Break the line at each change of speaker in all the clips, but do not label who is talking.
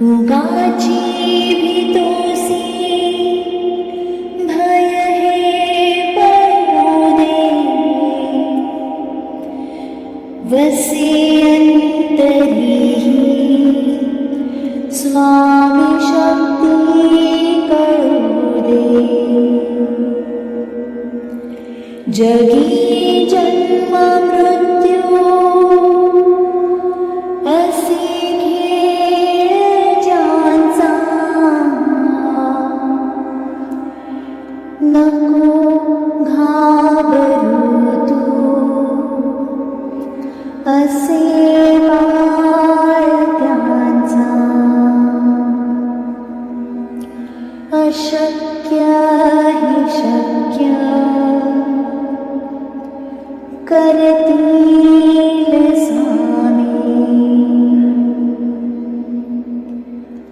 उगाची भीतोसी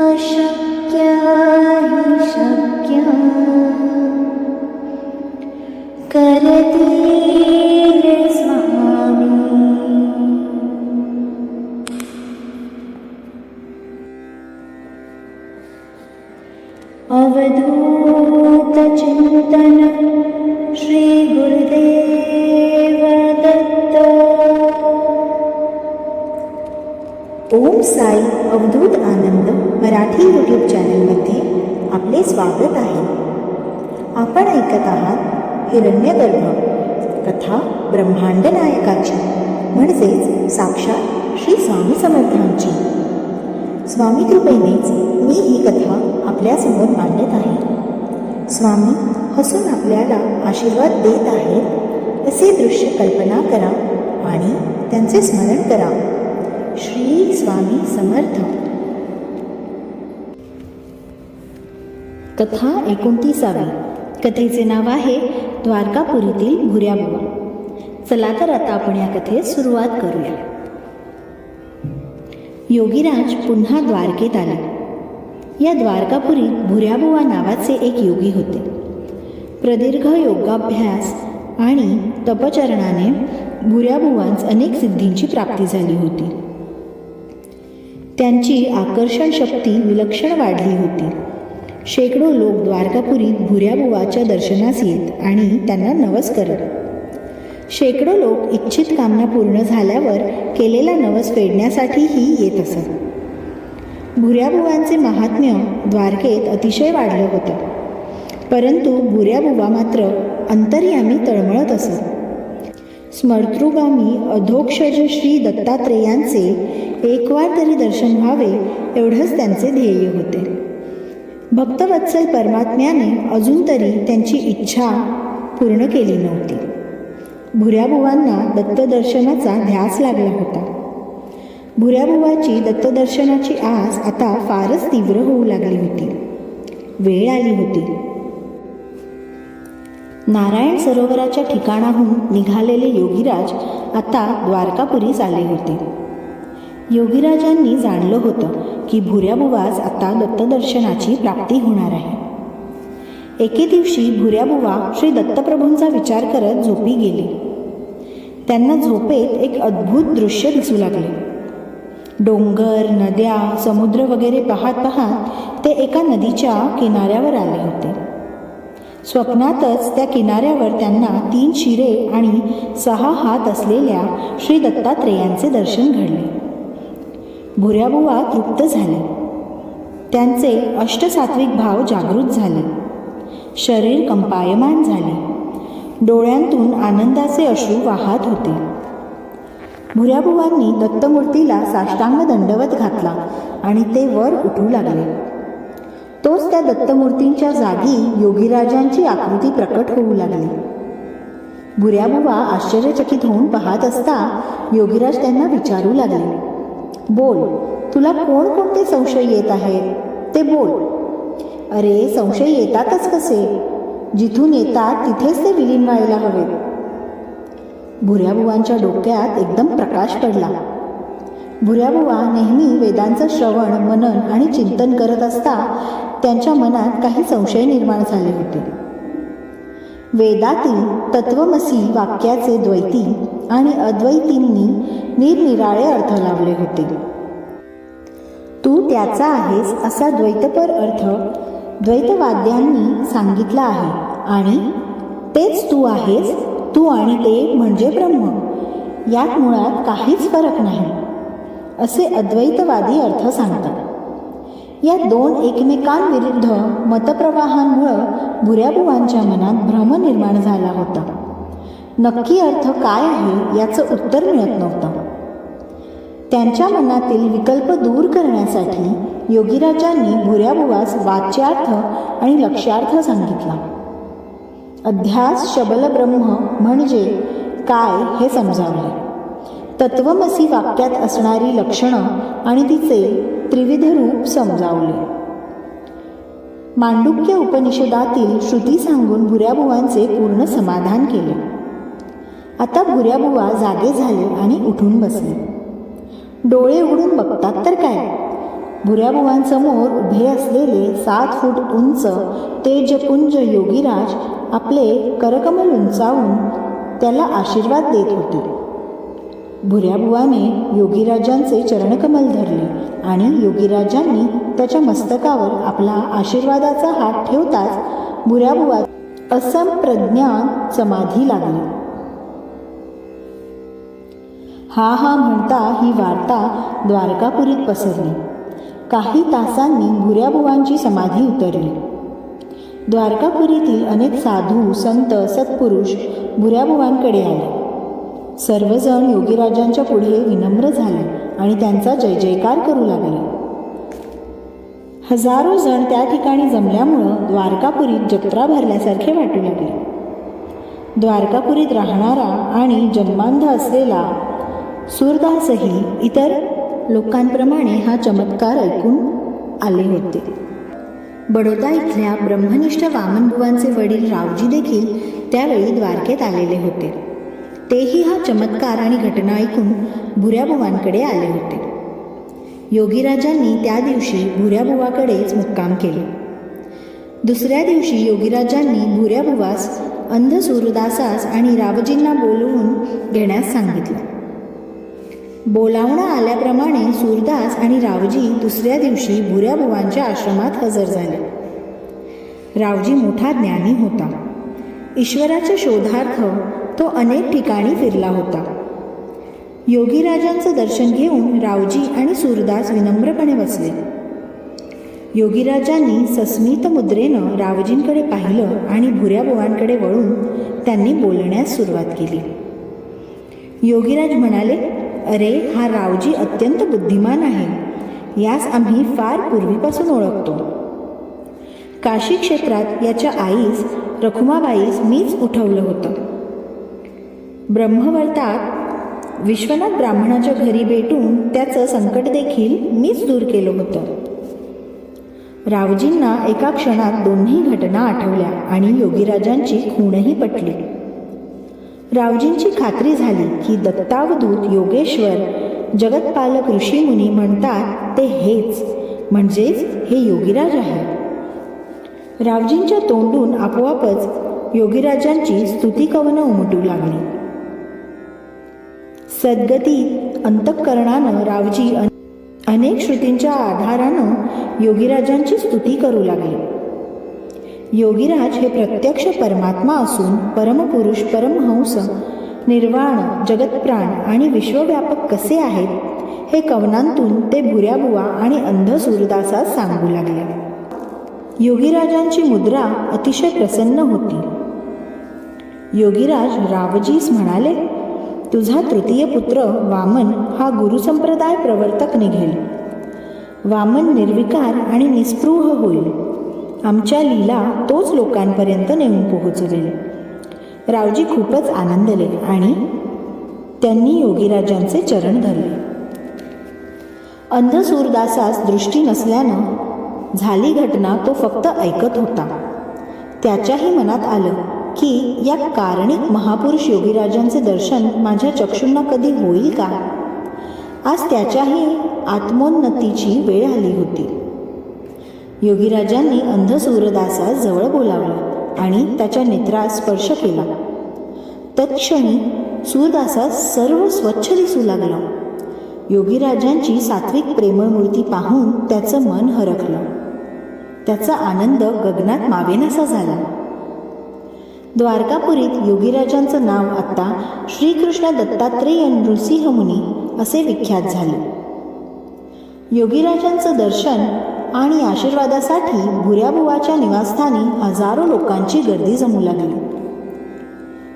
शक्य
आपले स्वागत आहे. आपण ऐकत आहात हिरण्यगर्भ कथा ब्रह्मांड नायकाची म्हणजेच साक्षात श्री स्वामी समर्थांची. स्वामी कृपेनेच मी ही कथा आपल्यासमोर मांडत आहे. स्वामी हसून आपल्याला आशीर्वाद देत आहेत असे दृश्य कल्पना करा आणि त्यांचे स्मरण करा. श्री स्वामी समर्थ.
कथा एकोणतीसावी. कथेचे नाव आहे द्वारकापुरीतील भुऱ्याबुवा चला तर आता आपण या कथेत सुरुवात करूया. योगीराज पुन्हा द्वारकेत आला. या द्वारकापुरीत भुऱ्याबुवा नावाचे एक योगी होते. प्रदीर्घ योगाभ्यास आणि तपचरणाने भुऱ्याबुवांस अनेक सिद्धींची प्राप्ती झाली होती. त्यांची आकर्षण शक्ती विलक्षण वाढली होती. शेकडो लोक द्वारकापुरीत भुऱ्याबुवाच्या दर्शनास येत आणि त्यांना नवस करत. शेकडो लोक इच्छित कामना पूर्ण झाल्यावर केलेला नवस फेडण्यासाठीही येत असत. भुऱ्याबुवांचे महात्म्य द्वारकेत अतिशय वाढलं होतं. परंतु भुऱ्याबुवा मात्र अंतर्यामी तळमळत असत. स्मर्तृगामी अधोक्षज श्री दत्तात्रेयांचे एकवार तरी दर्शन व्हावे एवढंच त्यांचे ध्येय होते. भक्तवत्सल परमात्म्याने अजून तरी त्यांची इच्छा पूर्ण केली नव्हती. भुऱ्याबुवांना दत्तदर्शनाचा ध्यास लागला होता. भुऱ्याबुवाची दत्तदर्शनाची आस आता फारच तीव्र होऊ लागली होती. वेळ आली होती. नारायण सरोवराच्या ठिकाणाहून निघालेले योगीराज आता द्वारकापुरीस आले होते. योगीराजांनी जाणलं होतं की भुऱ्याबुवास आता दत्तदर्शनाची प्राप्ती होणार आहे. एके दिवशी भुऱ्याबुवा श्री दत्तप्रभूंचा विचार करत झोपी गेले. त्यांना झोपेत एक अद्भुत दृश्य दिसू लागले. डोंगर नद्या समुद्र वगैरे पाहत पाहत ते एका नदीच्या किनाऱ्यावर आले होते. स्वप्नातच त्या किनाऱ्यावर त्यांना तीन शिरे आणि सहा हात असलेल्या श्री दत्तात्रेयांचे दर्शन घडले. भुऱ्याबुवा तृप्त झाले. त्यांचे अष्टसात्विक भाव जागृत झाले. शरीर कंपायमान झाले. डोळ्यांतून आनंदाचे अश्रू वाहत होते. भुऱ्याबुवांनी दत्तमूर्तीला साष्टांग दंडवत घातला आणि ते वर उठू लागले. तोच त्या दत्तमूर्तींच्या जागी योगीराजांची आकृती प्रकट होऊ लागली. भुऱ्याबुवा आश्चर्यचकित होऊन पाहत असता योगीराज त्यांना विचारू लागले. बोल तुला कोणकोणते संशय येत आहेत? ते बोल. अरे संशय येतातच कसे? जिथून येतात तिथेच ते विलीन व्हायला हवेत. भुऱ्याबुवांच्या डोक्यात एकदम प्रकाश पडला. भुऱ्याबुवा नेहमी वेदांचं श्रवण मनन आणि चिंतन करत असता त्यांच्या मनात काही संशय निर्माण झाले होते. वेदातील तत्वमसी वाक्याचे द्वैती आणि अद्वैतींनी निरनिराळे अर्थ लावले होते. तू त्याचा आहेस असा द्वैतपर अर्थ द्वैतवाद्यांनी सांगितला आहे आणि तेच तू आहेस तू आणि ते म्हणजे ब्रह्म. यात मुळात काहीच फरक नाही असे अद्वैतवादी अर्थ सांगतात. या दोन एकमेकांविरुद्ध मतप्रवाहांमुळं भुऱ्याबुवांच्या मनात भ्रम निर्माण झाला होता. नक्की अर्थ काय आहे याचं उत्तर मिळत नव्हतं. त्यांच्या मनातील विकल्प दूर करण्यासाठी योगीराजांनी भुऱ्याबुवास वाच्यार्थ आणि लक्ष्यार्थ सांगितला. अध्यास शबल ब्रह्म म्हणजे काय हे समजावले. तत्वमसी वाक्यात असणारी लक्षणं आणि तिचे त्रिविध रूप समजावले. मांडुक्य उपनिषदातील श्रुती सांगून भुऱ्याबुवांचे पूर्ण समाधान केले. आता भुऱ्याबुवा जागे झाले आणि उठून बसले. डोळे उघडून बघतात तर काय? भुऱ्याबुवांसमोर उभे असलेले सात फूट उंच तेजपुंज योगीराज आपले करकमल उंचावून त्याला आशीर्वाद देत होते. भुऱ्याबुवाने योगीराजांचे चरणकमल धरले आणि योगीराजांनी त्याच्या मस्तकावर आपला आशीर्वादाचा हात ठेवताच भुऱ्याबुवा असंप्रज्ञान समाधी लागली. हा हा म्हणता ही वार्ता द्वारकापुरीत पसरली. काही तासांनी भुऱ्याबुवांची समाधी उतरली. द्वारकापुरीतील अनेक साधू संत सत्पुरुष भुऱ्याबुवांकडे आले. सर्वजण योगीराजांच्या पुढे विनम्र झाले आणि त्यांचा जय जयकार करू लागले. हजारो जण त्या ठिकाणी जमल्यामुळं द्वारकापुरीत जत्रा भरल्यासारखे वाटू लागले. द्वारकापुरीत राहणारा आणि जन्मांध असलेला सूरदासही इतर लोकांप्रमाणे हा चमत्कार ऐकून आले होते. बडोदा इथल्या ब्रह्मनिष्ठ वामनबुवांचे वडील रावजी देखील त्यावेळी द्वारकेत आलेले होते. तेही हा चमत्कार आणि घटना ऐकून भुऱ्याबुवांकडे आले होते. योगीराजांनी त्या दिवशी भुऱ्याबुवाकडेच मुक्काम केले. दुसऱ्या दिवशी योगीराजांनी भुऱ्याबुवास अंध सूरदासास आणि रावजींना बोलवून घेण्यास सांगितलं. बोलावणं आल्याप्रमाणे सूरदास आणि रावजी दुसऱ्या दिवशी भुऱ्याबुवांच्या आश्रमात हजर झाले. रावजी मोठा ज्ञानी होता. ईश्वराच्या शोधार्थ तो अनेक ठिकाणी फिरला होता. योगीराजांचं दर्शन घेऊन रावजी आणि सूरदास विनम्रपणे बसले. योगीराजांनी सस्मित मुद्रेनं रावजींकडे पाहिलं आणि भुऱ्याबुवांकडे वळून त्यांनी बोलण्यास सुरुवात केली. योगीराज म्हणाले अरे हा रावजी अत्यंत बुद्धिमान आहे. यास आम्ही फार पूर्वीपासून ओळखतो. काशी क्षेत्रात याच्या आईस रखुमाबाईस मीच उठवलं होतं. ब्रह्मवर्तात विश्वनाथ ब्राह्मणाच्या घरी भेटून त्याचं संकट देखील मीच दूर केलं होतं. रावजींना एका क्षणात दोन्ही घटना आठवल्या आणि योगीराजांची खूणही पटली. रावजींची खात्री झाली की दत्तावधूत योगेश्वर जगतपालक ऋषीमुनी म्हणतात ते हेच म्हणजेच हे योगीराज आहे रावजींच्या तोंडून आपोआपच योगीराजांची स्तुतिकवनं उमटू लागली. सद्गती अंतःकरणानं रावजी अनेक श्रुतींच्या आधारानं योगीराजांची स्तुती करू लागले. योगीराज हे प्रत्यक्ष परमात्मा असून परमपुरुष परमहंस निर्वाण जगतप्राण आणि विश्वव्यापक कसे आहेत हे कवनांतून ते भुऱ्याबुवा आणि अंध सूरदासास सांगू लागले. योगीराजांची मुद्रा अतिशय प्रसन्न होती. योगीराज रावजीस म्हणाले तुझा तृतीय पुत्र वामन हा गुरुसंप्रदाय प्रवर्तक निघेल. वामन निर्विकार आणि निस्पृह होईल. आमच्या लीला तोच लोकांपर्यंत नेऊन पोहोचवेल. रावजी खूपच आनंदले आणि त्यांनी योगीराजांचे चरण धरले. अंधसूरदासास दृष्टी नसल्यानं झाली घटना तो फक्त ऐकत होता. त्याच्याही मनात आलं की या कारणिक महापुरुष योगीराजांचे दर्शन माझ्या चक्षूंना कधी होईल का? आज त्याच्याही आत्मोन्नतीची वेळ आली होती. योगीराजांनी अंध सूर्यदासास जवळ बोलावलं आणि त्याच्या नेत्रास स्पर्श केला. तत्क्षणी सूरदासास सर्व स्वच्छ दिसू लागलं. योगीराजांची सात्विक प्रेमळ मूर्ती पाहून त्याचं मन हरखलं. त्याचा आनंद गगनात मावेनासा झाला. द्वारकापुरीत योगीराजांचं नाव आता श्रीकृष्ण दत्तात्रेय नृसिंहमुनी असे विख्यात झाले. योगीराजांचं दर्शन आणि आशीर्वादासाठी भुऱ्याबुवाच्या निवासस्थानी हजारो लोकांची गर्दी जमू लागली.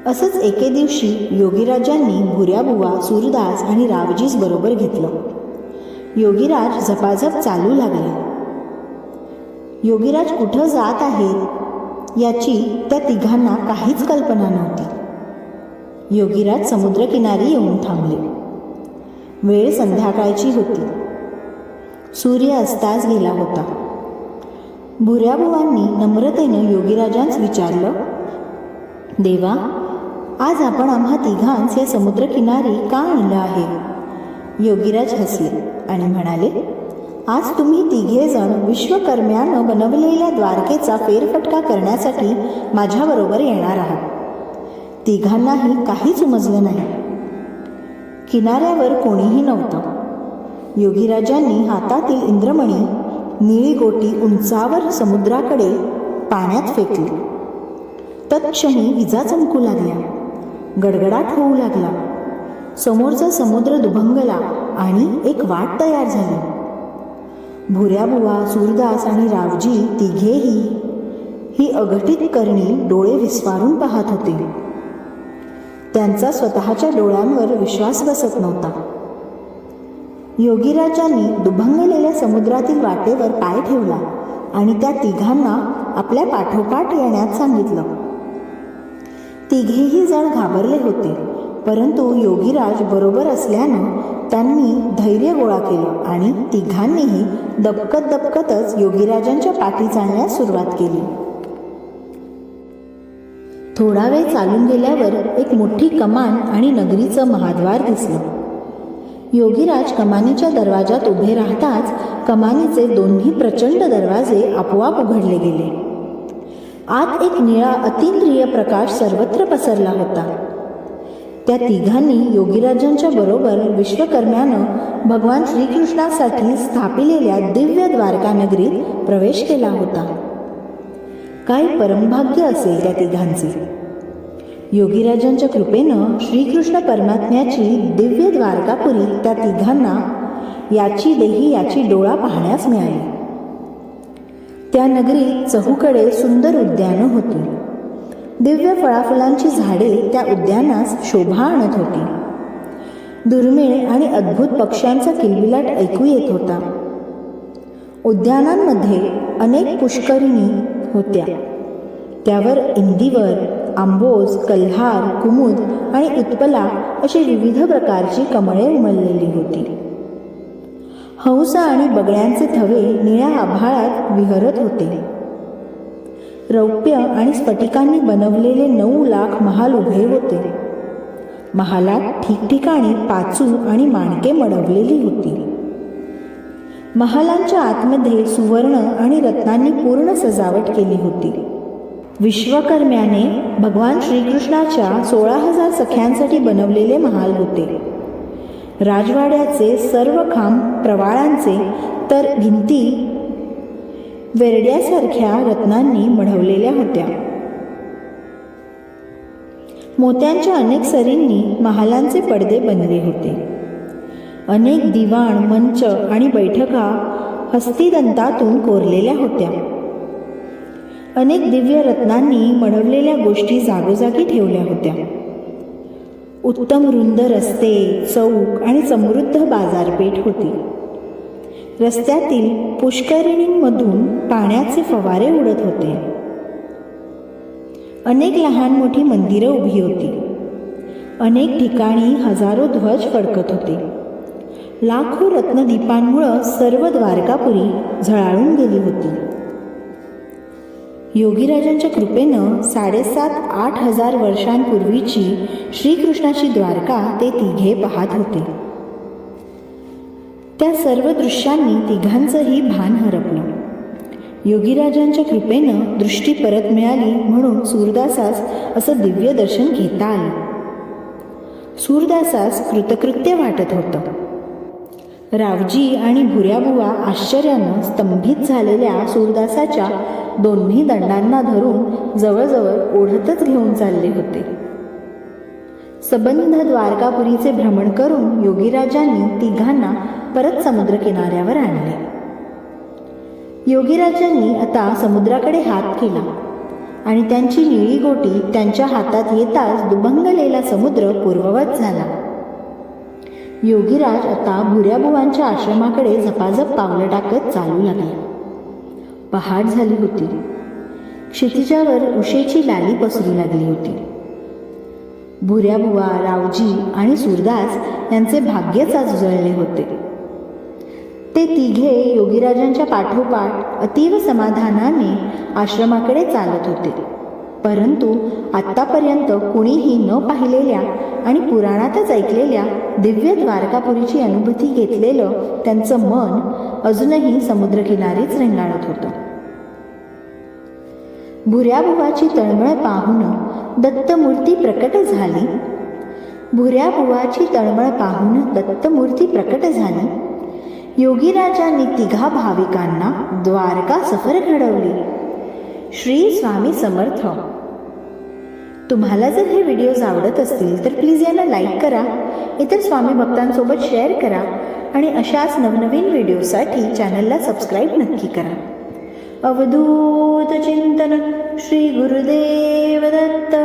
असंच एके दिवशी योगीराजांनी भुऱ्याबुवा सूरदास आणि रावजीस बरोबर घेतलं. योगीराज झपाझप चालू लागले. योगीराज कुठं जात आहेत? याची त्या तिघांना काहीच कल्पना नव्हती. योगीराज समुद्रकिनारी येऊन थांबले. वेळ संध्याकाळची होती. सूर्य अस्तास गेला होता. भुऱ्याबुवांनी नम्रतेनं योगीराजांस विचारलं देवा आज आपण आम्हा तिघांस या समुद्रकिनारी का आणलं आहे? योगीराज हसले आणि म्हणाले आज तुम्ही तिघे जण विश्वकर्म्यानं बनवलेल्या द्वारकेचा फेरफटका करण्यासाठी माझ्याबरोबर येणार आहात. तिघांनाही काहीच उमजलं नाही. किनाऱ्यावर कोणीही नव्हतं. योगीराजांनी हातातील इंद्रमणी निळी गोटी उंचावर समुद्राकडे पाण्यात फेकली. तत्क्षणी विजा चमकू लागल्या. गडगडाट होऊ लागला. समोरचा समुद्र दुभंगला आणि एक वाट तयार झाली. भुऱ्याबुवा सूरदास आणि रावजी तिघेही ही अघटित करणी डोळे विस्फारून पाहत होते. त्यांचा स्वतःच्या डोळ्यांवर विश्वास बसत नव्हता. योगीराजांनी दुभंगलेल्या समुद्रातील वाटेवर पाय ठेवला आणि त्या तिघांना आपल्या पाठोपाठ येण्यात सांगितलं. तिघेही जण घाबरले होते. परंतु योगीराज बरोबर असल्यानं त्यांनी धैर्य गोळा केलं आणि तिघांनीही दबकत दबकतच योगीराजांच्या पाठी चालण्यास सुरुवात केली. थोडा वेळ चालून गेल्यावर एक मोठी कमान आणि नगरीचं महाद्वार दिसलं. योगीराज कमानीच्या दरवाजात उभे राहताच कमानीचे दोन्ही प्रचंड दरवाजे आपोआप उघडले गेले. आत एक निळा अतिंद्रिय प्रकाश सर्वत्र पसरला होता. त्या तिघांनी योगीराजांच्या बरोबर विश्वकर्म्यानं भगवान श्रीकृष्णासाठी स्थापिलेल्या दिव्य द्वारका नगरीत प्रवेश केला होता. काय परमभाग्य असेल त्या तिघांचे? योगीराजांच्या कृपेनं श्रीकृष्ण परमात्म्याची दिव्य द्वारकापुरी त्या तिघांना याची देही याची डोळा पाहण्यास मिळाली. त्या नगरीत चहूकडे सुंदर उद्यानं होती. दिव्य फळाफुलांची झाडे त्या उद्यानास शोभा आणत होती. दुर्मिळ आणि अद्भुत पक्ष्यांचा किलबिलाट ऐकू येत होता. उद्यानांमध्ये अनेक पुष्करिणी होत्या. त्यावर इंदिवर आंबोज कल्हार कुमुद आणि उत्पला अशी विविध प्रकारची कमळे उमललेली होती. हंस आणि बगळ्यांचे थवे निळ्या आभाळात विहरत होते. रौप्य आणि स्फटिकांनी बनवलेले नऊ लाख महाल उभे होते. महालात ठिकठिकाणी पाचू आणि माणके मडवलेली होती. महालांच्या आतमध्ये सुवर्ण आणि रत्नांनी पूर्ण सजावट केली होती. विश्वकर्म्याने भगवान श्रीकृष्णाच्या सोळा हजार सख्यांसाठी बनवलेले महाल होते. राजवाड्याचे सर्व खांब प्रवाळांचे तर भिंती वेरड्यासारख्या रत्नांनी मढवलेल्या होत्या. मोत्यांच्या अनेक सरींनी महालांचे पडदे बनले होते. अनेक दिवाण मंच आणि बैठका हस्तिदंतातून कोरलेल्या होत्या. अनेक दिव्य रत्नांनी मढवलेल्या गोष्टी जागोजागी ठेवल्या होत्या. उत्तम रुंद रस्ते चौक आणि समृद्ध बाजारपेठ होती. रस्त्यातील पुष्करिणींमधून पाण्याचे फवारे उडत होते. अनेक लहान मोठी मंदिरं उभी होती. अनेक ठिकाणी हजारो ध्वज फडकत होते. लाखो रत्नदीपांमुळं सर्व द्वारकापुरी झळाळून गेली होती. योगीराजांच्या कृपेनं साडेसात आठ हजार वर्षांपूर्वीची श्रीकृष्णाची द्वारका ते तिघे पाहत होते. त्या सर्व दृश्यांनी तिघांचंही भान हरपलं. योगीराजांच्या कृपेनं दृष्टी परत मिळाली म्हणून सूरदासास असं दिव्य दर्शन घेता आलं. सूरदासास कृतकृत्य वाटत होतं. रावजी आणि भुऱ्याबुवा आश्चर्यानं स्तंभित झालेल्या सूरदासाच्या दोन्ही दंडांना धरून जवळजवळ ओढतच घेऊन चालले होते. सबंध द्वारकापुरीचे भ्रमण करून योगीराजांनी तिघांना परत समुद्रकिनाऱ्यावर आणले. योगीराजांनी आता समुद्राकडे हात केला आणि त्यांची निळी गोटी त्यांच्या हातात येताच दुभंगलेला समुद्र पूर्ववत झाला. योगीराज आता भुऱ्याबुवांच्या आश्रमाकडे झपाझप पावलं टाकत चालू लागले. पहाट झाली होती. क्षितिजावर उशेची लाली पसरू लागली होती. भुऱ्याबुवा रावजी आणि सुरदास यांचे भाग्यच आज उजळले होते. ते तिघे योगीराजांच्या पाठोपाठ अतीव समाधानाने आश्रमाकडे चालत होते. परंतु आत्तापर्यंत कुणीही न पाहिलेल्या आणि पुराणातच ऐकलेल्या दिव्य द्वारकापुरीची अनुभूती घेतलेलं त्यांचं मन अजूनही समुद्रकिनारीच रेंगाळत होतं. भुऱ्याबुवाची तळमळ पाहून दत्तमूर्ती प्रकट झाली. भुऱ्याबुवाची तळमळ पाहून दत्तमूर्ती प्रकट झाली. योगीराजांनी तिघा भाविकांना द्वारका सफर घडवली. श्री स्वामी समर्थ. तुम्हाला जर हे व्हिडिओज आवडत असतील तर प्लीज यांना लाईक करा इतर स्वामी भक्तांसोबत शेअर करा आणि अशाच नवनवीन व्हिडिओसाठी चॅनलला सबस्क्राईब नक्की करा. अवधूत चिंतन श्री गुरुदेव दत्त.